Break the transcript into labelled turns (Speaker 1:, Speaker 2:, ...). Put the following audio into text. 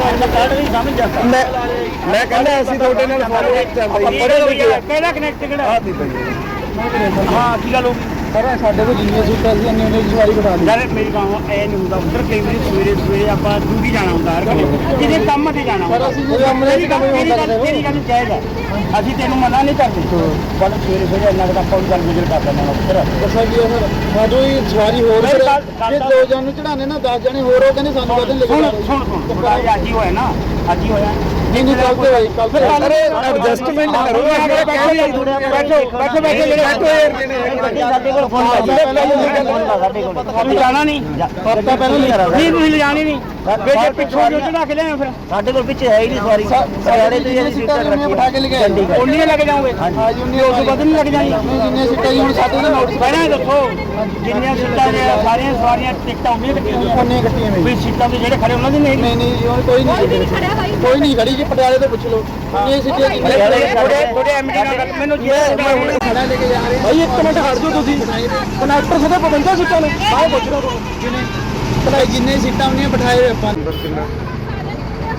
Speaker 1: ਮੈਂ ਮੈਂ ਕਹਿੰਦਾ ਅਸੀਂ ਤੁਹਾਡੇ ਨਾਲ ਫੋਲੋ ਅਪ ਚੱਲਦਾ ਜੀ
Speaker 2: ਕਿਹੜਾ ਕਨੈਕਟ ਕਿਹੜਾ?
Speaker 1: ਦੀ
Speaker 2: ਹਾਂ ਕੀ ਗੱਲ ਹੋ ਗਈ?
Speaker 1: ਪਰ ਸਾਡੇ ਕੋਲ ਜਿੰਨੀਆਂ ਸੀਟਾਂ ਸੀ ਇੰਨੀ ਉਹਨੇ ਸਵਾਰੀ ਬਿਠਾ ਲਈ
Speaker 2: ਯਾਰ ਮੇਰੀ ਗਾਂਵ ਐ ਨਹੀਂ ਹੁੰਦਾ ਉੱਧਰ ਕਈ ਵਾਰੀ ਸਵੇਰੇ ਸਵੇਰੇ ਆਪਾਂ ਡਿਊਟੀ ਜਾਣਾ ਹੁੰਦਾ ਹਰ ਵੇਲੇ ਜਿਹਦੇ ਕੰਮ ਤੇ ਜਾਣਾ
Speaker 1: ਪਰ ਅਸੀਂ ਜੇ ਕੰਮ ਨਹੀਂ ਕੰਮ
Speaker 2: ਤੇਰੀ
Speaker 1: ਹੁੰਦਾ
Speaker 2: ਗੱਲ ਤੇਰੀ ਗੱਲ ਜਾਇਜ਼ ਹੈ ਅਸੀਂ ਤੈਨੂੰ ਮਨਾ ਨਹੀਂ ਕਰਦੇ ਪਰ ਸਵੇਰੇ ਸਵੇਰੇ ਇੰਨਾ ਕੁ ਆਪਾਂ ਗੱਲ ਗੁਜ਼ਰ ਕਰ ਲੈਣਾ ਉੱਧਰ
Speaker 1: ਦੱਸਾਂ ਕੀ ਹੈ ਸਰ ਸਾਡੋ ਹੀ ਸਵਾਰੀ ਹੋਰ
Speaker 2: ਗੱਲ- ਗੱਲ
Speaker 1: ਜੇ ਦੋ ਜਣ ਨੂੰ ਚੜਾਣੇ ਨਾ 10 ਜਣੇ ਹੋਰ ਉਹ ਕਹਿੰਦੇ ਸਾਨੂੰ ਕਦੇ ਲੈ ਕੇ
Speaker 2: ਸੁਣ ਸੁਣ ਸੁਣ ਅੱਜ ਹੀ ਹੋਇਆ ਨਾ ਅੱਜ ਹੀ ਹੋਇਆ
Speaker 1: ਨਹੀਂ ਨਹੀਂ ਕੱਲ ਤੇ ਹੋਈ ਕੱਲ ਤੇ ਅਰੇ ਐਡਜਸਟਮੈਂਟ ਕਰੋ
Speaker 2: ਬੈਠੋ ਬੈਠੋ ਬੈਠੋ ਜਿਹੜੇ
Speaker 1: ਬੈਠੋ ਯਾਰ
Speaker 2: ਸਾਡੇ ਕੋਲ ਫੋਨ ਸਾਡੇ ਕੋਲ ਤੁਸੀਂ ਜਾਣਾ ਨਹੀਂ
Speaker 1: ਪਰਤਾ ਪਹਿਲਾਂ ਨਹੀਂ ਕਰਾ
Speaker 2: ਨਹੀਂ ਤੁਸੀਂ ਲਿਜਾਣੀ ਨਹੀਂ ਬੇਟੇ ਪਿੱਛੋਂ ਜੋ ਚੜਾ ਕੇ ਲਿਆਏ ਫਿਰ
Speaker 3: ਸਾਡੇ ਕੋਲ ਪਿੱਛੇ ਹੈ ਹੀ ਨਹੀਂ ਸਵਾਰੀ
Speaker 1: ਸਾਰੇ ਜਿੰਨੀਆਂ ਸੀਟਾਂ ਜਿੰਨੀਆਂ ਬਿਠਾ ਕੇ ਲਿਆਏ ਚੰਡੀਗੜ੍ਹ
Speaker 2: ਉਹਨੀਆਂ ਲੱਗ ਜਾਓਗੇ
Speaker 1: ਹਾਂ ਜੀ ਉਨੀ
Speaker 2: ਉਸ ਤੋਂ ਵੱਧ ਨਹੀਂ ਲੱਗ ਜਾਣੀਆਂ
Speaker 1: ਜਿੰਨੀਆਂ ਸੀਟਾਂ ਜੀ ਹੁਣ ਸਾਡੇ ਦਾ ਨੋਟਿਸ
Speaker 2: ਪਹਿਲਾਂ ਇਹ ਦੱਸੋ ਜਿੰਨੀਆਂ ਸੀਟਾਂ ਨੇ ਸਾਰੀਆਂ ਸਵਾਰੀਆਂ ਟਿਕਟਾਂ ਉਹਨੀਆਂ ਕੱਟੀਆਂ ਹੋਈਆਂ
Speaker 1: ਉਹਨੇ ਕੱਟੀਆਂ ਨੇ
Speaker 2: ਵੀ ਸੀਟਾਂ ਤੇ ਜਿਹੜੇ ਖੜੇ ਉਹਨਾਂ ਦੀ ਨਹੀਂ
Speaker 1: ਨਹੀਂ ਨਹੀਂ ਜੀ ਹੁਣ ਕੋਈ ਨਹੀਂ ਕੋਈ ਨਹੀਂ ਖੜੀ ਜੀ ਪਟਿਆਲੇ ਤੋਂ ਪੁੱਛ ਲਓ। ਇਹ ਸੀਟਾਂ ਜਿੰਨੀਆਂ
Speaker 2: ਥੋੜੇ ਥੋੜੇ ਐਮਡੀ ਨਾਲ ਗੱਲ ਮੈਨੂੰ ਜੇ
Speaker 1: ਖੜਾ ਲੈ ਕੇ ਜਾ ਰਹੇ। ਭਾਈ ਇੱਕ ਮਿੰਟ ਖੜ ਜਾਓ ਤੁਸੀਂ। ਕਨੈਕਟਰ ਸਿੱਧੇ 52 ਸੀਟਾਂ ਨੇ। ਆਹ ਪੁੱਛ ਲਓ। ਜਿੰਨੇ ਜਿੰਨੇ ਸੀਟਾਂ ਉਹਨੀਆਂ ਬਿਠਾਏ ਹੋਏ ਆਪਾਂ।